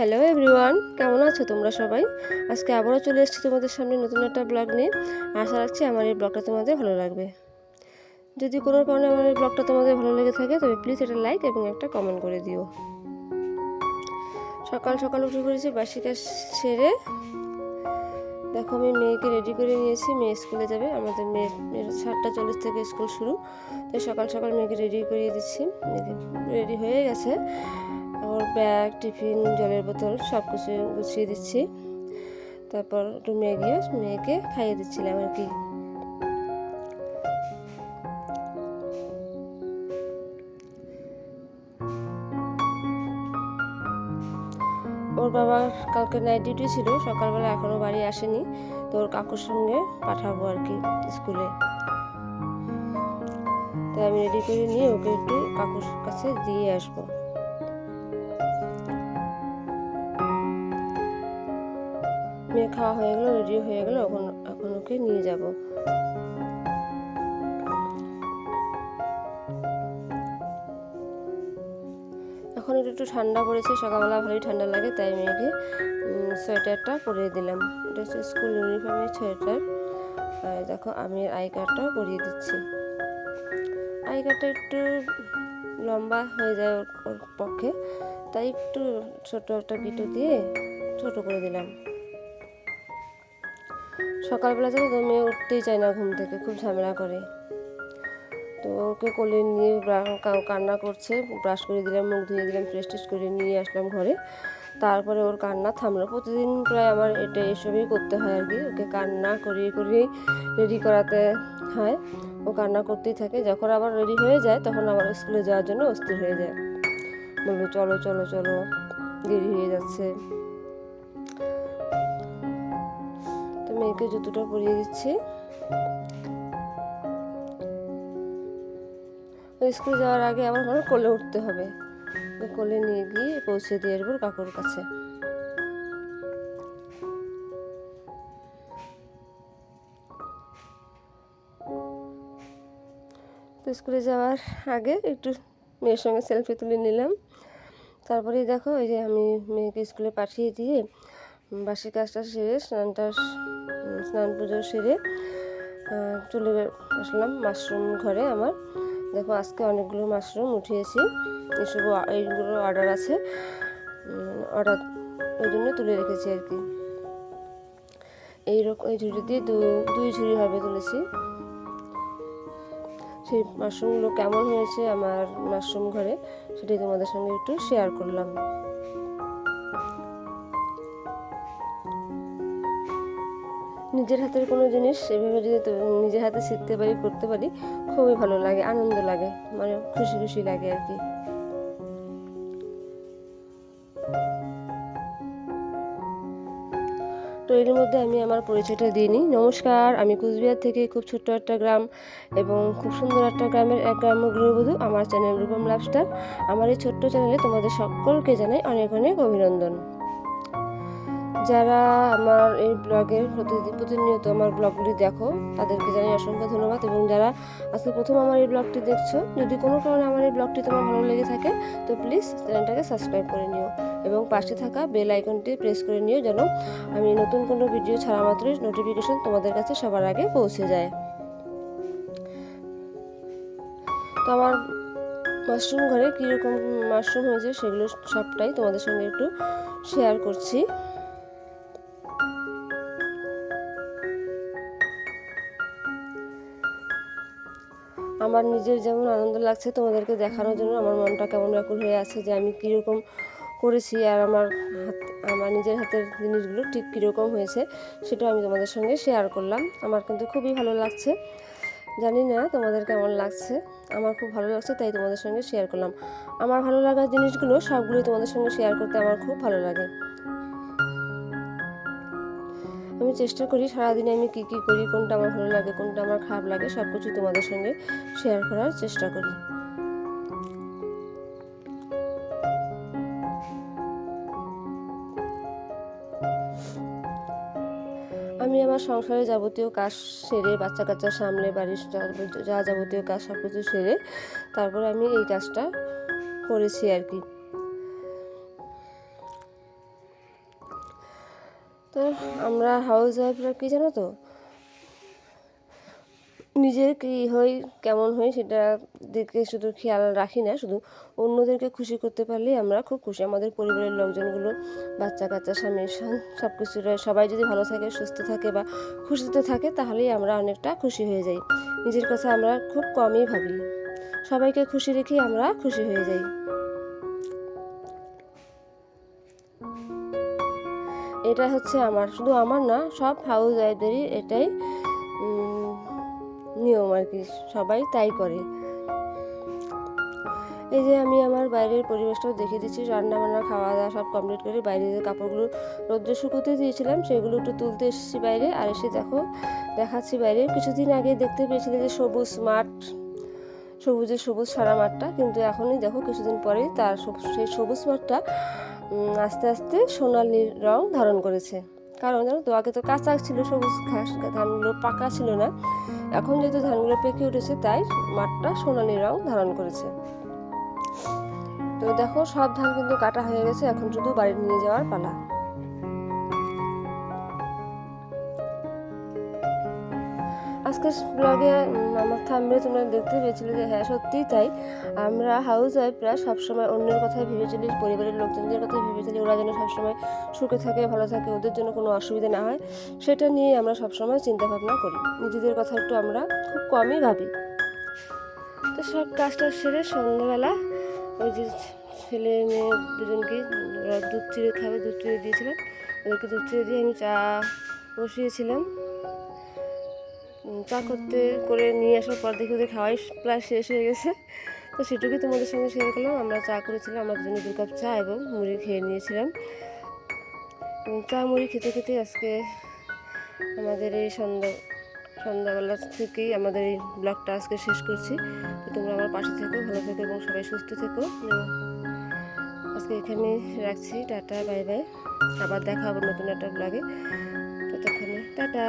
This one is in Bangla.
হ্যালো এভরিওয়ান কেমন আছো তোমরা সবাই? আজকে আবারও চলে এসেছি তোমাদের সামনে নতুন একটা ব্লগ নিয়ে। আশা রাখছি আমার এই ব্লগটা তোমাদের ভালো লাগবে। যদি কোনো কারণে আমার এই ব্লগটা তোমাদের ভালো লেগে থাকে, তবে প্লিজ এটা লাইক এবং একটা কমেন্ট করে দিও। সকাল সকাল উঠে পড়েছি বাসি কাজ সেরে। দেখো, আমি মেয়েকে রেডি করে নিয়েছি। মেয়ে স্কুলে যাবে। আমাদের মেয়ে মেয়ের সাতটা চল্লিশ থেকে স্কুল শুরু। তো সকাল সকাল মেয়েকে রেডি করিয়ে দিচ্ছি। রেডি হয়ে গেছে। ওর ব্যাগ টিফিন জলের বোতল সব কিছু গুছিয়ে দিচ্ছি। তারপর একটু গিয়ে মেয়েকে খাইয়ে দিচ্ছিলাম আর কি। ওর বাবার কালকে নাইট ডিউটি ছিল, সকালবেলা এখনও বাড়ি আসেনি, তো ওর কাকুর সঙ্গে পাঠাবো আর কি স্কুলে। তাই আমি রেডি করে নিয়ে ওকে একটু কাকুর কাছে দিয়ে আসব। মেয়ে খাওয়া হয়ে গেলো রেডি হয়ে গেলো, এখন এখন ওকে নিয়ে যাব। এখন একটু ঠান্ডা পড়েছে, সকালবেলা ভালোই ঠান্ডা লাগে, তাই মেয়েকে সোয়েটারটা পরিয়ে দিলাম। এটা হচ্ছে স্কুল ইউনিফর্মের সোয়েটার। আর দেখো, আমি আই কার্ডটাও পরিয়ে দিচ্ছি। আই কার্ডটা একটু লম্বা হয়ে যায় ওর পক্ষে, তাই একটু ছোট একটা গিটো দিয়ে ছোট করে দিলাম। সকালবেলা তো, মেয়ে উঠতেই চায় না ঘুম থেকে, খুব ঝামেলা করে। তো ওকে কোলে নিয়ে কান্না করছে। ব্রাশ করে দিলাম, মুখ ধুয়ে দিলাম, ফ্রেশ টেস্ট করে নিয়ে আসলাম ঘরে। তারপরে ওর কান্না থামলো। প্রতিদিন প্রায় আমার এটা এসবই করতে হয় আর কি। ওকে কান্না করিয়ে করিয়েই রেডি করাতে হয়। ও কান্না করতেই থাকে। যখন আবার রেডি হয়ে যায়, তখন আবার স্কুলে যাওয়ার জন্য অস্থির হয়ে যায়। বলব চলো চলো চলো। দেরি হয়ে যাচ্ছে। তো মেয়েকে জুতোটা পরিয়ে দিচ্ছি। স্কুলে যাওয়ার আগে আমার মনে কোলে উঠতে হবে। কোলে নিয়ে গিয়ে পৌঁছে দিয়ে আসব কাকুর কাছে। তো স্কুলে যাওয়ার আগে একটু মেয়ের সঙ্গে সেলফি তুলে নিলাম। তারপরে দেখো এই যে আমি মেয়েকে স্কুলে পাঠিয়ে দিয়ে বাসি কাজটা সেরে স্নানটা স্নান পুজো সেরে চলে আসলাম মাশরুম ঘরে আমার। দেখো, আজকে অনেকগুলো মাশরুম উঠিয়েছি। এসব এইগুলো অর্ডার আছে। অর্ডার ওই জন্য তুলে রেখেছি আর কি। এইরকম, এই ঝুড়ি দিয়ে দুই ঝুড়ি হবে তুলেছি। সেই মাশরুমগুলো কেমন হয়েছে আমার মাশরুম ঘরে, সেটাই তোমাদের সঙ্গে একটু শেয়ার করলাম। নিজের হাতের কোনো জিনিস এভাবে যদি নিজের হাতে শিখতে পারি, করতে পারি খুবই ভালো লাগে, আনন্দ লাগে মানে খুশি খুশি লাগে আর কি। তো এর মধ্যে আমি আমার পরিচয়টা দিয়ে নিই। নমস্কার, আমি কুচবিহার থেকে খুব ছোট্ট একটা গ্রাম এবং খুব সুন্দর একটা গ্রামের এক গ্রাম্য গৃহবধূ, আমার চ্যানেল রূপম লাভস্টার। আমার এই ছোট্ট চ্যানেলে তোমাদের সকলকে জানাই অনেক অনেক অভিনন্দন। যারা আমার এই ব্লগের প্রতিদিন প্রতিনিয়ত আমার ব্লগগুলি দেখো, তাদেরকে জানাই অসংখ্য ধন্যবাদ। এবং যারা আজকে প্রথম আমার এই ব্লগটি দেখছ, যদি কোনো কারণে আমার এই ব্লগটি তোমার ভালো লেগে থাকে, তো প্লিজ চ্যানেলটাকে সাবস্ক্রাইব করে নিও এবং পাশে থাকা বেল আইকনটি প্রেস করে নিও যেন আমি নতুন কোনো ভিডিও ছাড়া মাত্রই নোটিফিকেশন তোমাদের কাছে সবার আগে পৌঁছে যায়। তো আমার মাশরুম ঘরে কীরকম মাশরুম হয়েছে সেগুলো সবটাই তোমাদের সঙ্গে একটু শেয়ার করছি। আমার নিজের যেমন আনন্দ লাগছে তোমাদেরকে দেখানোর জন্য, আমার মনটা কেমন ব্যাকুল হয়ে আছে যে আমি কীরকম করেছি আর আমার হাত, আমার নিজের হাতের জিনিসগুলো ঠিক কীরকম হয়েছে সেটা আমি তোমাদের সঙ্গে শেয়ার করলাম। আমার কিন্তু খুবই ভালো লাগছে। জানি না তোমাদের কেমন লাগছে। আমার খুব ভালো লাগছে, তাই তোমাদের সঙ্গে শেয়ার করলাম। আমার ভালো লাগার জিনিসগুলো সবগুলোই তোমাদের সঙ্গে শেয়ার করতে আমার খুব ভালো লাগে। আমি চেষ্টা করি সারাদিনে আমি কী কী করি, কোনটা আমার ভালো লাগে, কোনটা আমার খারাপ লাগে, সব কিছু তোমাদের সঙ্গে শেয়ার করার চেষ্টা করি। আমি আমার সংসারে যাবতীয় কাজ সেরে, বাচ্চা কাচ্চা সামলে বাড়ির যা যাবতীয় কাজ সব কিছু সেরে, তারপরে আমি এই কাজটা করেছি আর কি। তো আমরা হাউস ওয়াইফরা কী জানো তো? নিজের কী হই কেমন হই সেটা দিকে শুধু খেয়াল রাখি না, শুধু অন্যদেরকে খুশি করতে পারলেই আমরা খুব খুশি। আমাদের পরিবারের লোকজনগুলো, বাচ্চা কাচ্চা, স্বামী সব কিছু সবাই যদি ভালো থাকে, সুস্থ থাকে বা খুশিতে থাকে, তাহলেই আমরা অনেকটা খুশি হয়ে যাই। নিজের কথা আমরা খুব কমই ভাবি। সবাইকে খুশি রেখেই আমরা খুশি হয়ে যাই। এটা হচ্ছে আমার, শুধু আমার না, সব হাউস ওয়াইফদেরই এটাই নিয়ম আর কি, সবাই তাই করে। এই যে আমি আমার বাইরের পরিবেশটাও দেখিয়ে দিচ্ছি রান্না বান্না খাওয়া দাওয়া সব কমপ্লিট করে বাইরে যে কাপড়গুলো রোদ্রে শুকোতে দিয়েছিলাম, সেগুলো একটু তুলতে এসেছি বাইরে, আর এসে দেখো, দেখাচ্ছি বাইরে। কিছুদিন আগে দেখতে পেয়েছিলে যে সবুজ মাঠ, সবুজের সবুজ সারা মাঠটা, কিন্তু এখনই দেখো কিছুদিন পরে তার সেই সবুজ মাঠটা আস্তে আস্তে সোনালি রং ধারণ করেছে। কারণ জানো তো, আগে তো কাঁচা ছিল, সবুজ ঘাস, ধানগুলো পাকা ছিল না। এখন যেহেতু ধানগুলো পেকে উঠেছে, তাই মাঠটা সোনালি রং ধারণ করেছে। তো দেখো, সব ধান কিন্তু কাটা হয়ে গেছে, এখন শুধু বাড়ি নিয়ে যাওয়ার পালা। আজকের ব্লগে আমার থামবে তোমরা দেখতে পেয়েছিলে যে হ্যাঁ সত্যিই তাই। আমরা হাউস ওয়াইফরা সবসময় অন্যের কথাই ভেবে চলি পরিবারের লোকজনদের কথা ভেবে চলি ওরা যেন সবসময় সুখে থাকে, ভালো থাকে, ওদের জন্য কোনো অসুবিধা না হয়, সেটা নিয়ে আমরা সবসময় চিন্তা ভাবনা করি। নিজেদের কথা একটু আমরা খুব কমই ভাবি। তো সব কাজটা সেরে সন্ধ্যাবেলা ওই যে ছেলে মেয়ে দুজনকে দুধ চিড়ে খাবে, দুধ চিড়ে দিয়েছিলাম ওদেরকে দুধ চিড়ে দিয়ে আমি চা বসিয়েছিলাম। চা করতে করে নিয়ে আসার পর দেখি ওদের খাওয়াই প্রায় শেষ হয়ে গেছে। তো সেটুকুই তোমাদের সঙ্গে শেয়ার করলাম। আমরা চা করেছিলাম আমাদের জন্য দু কাপ চা এবং মুড়ি খেয়ে নিয়েছিলাম। চা, মুড়ি খেতে খেতে আজকে আমাদের এই সন্ধ্যা, সন্ধ্যাবেলা থেকেই আমাদের এই ব্লগটা আজকে শেষ করছি। তো তোমরা আমার পাশে থেকো, ভালো থেকো এবং সবাই সুস্থ থেকো। আজকে এখানে রাখছি। Tata, bye bye. আবার দেখা হবে নতুন একটা ব্লগে। ততক্ষণে, টাটা।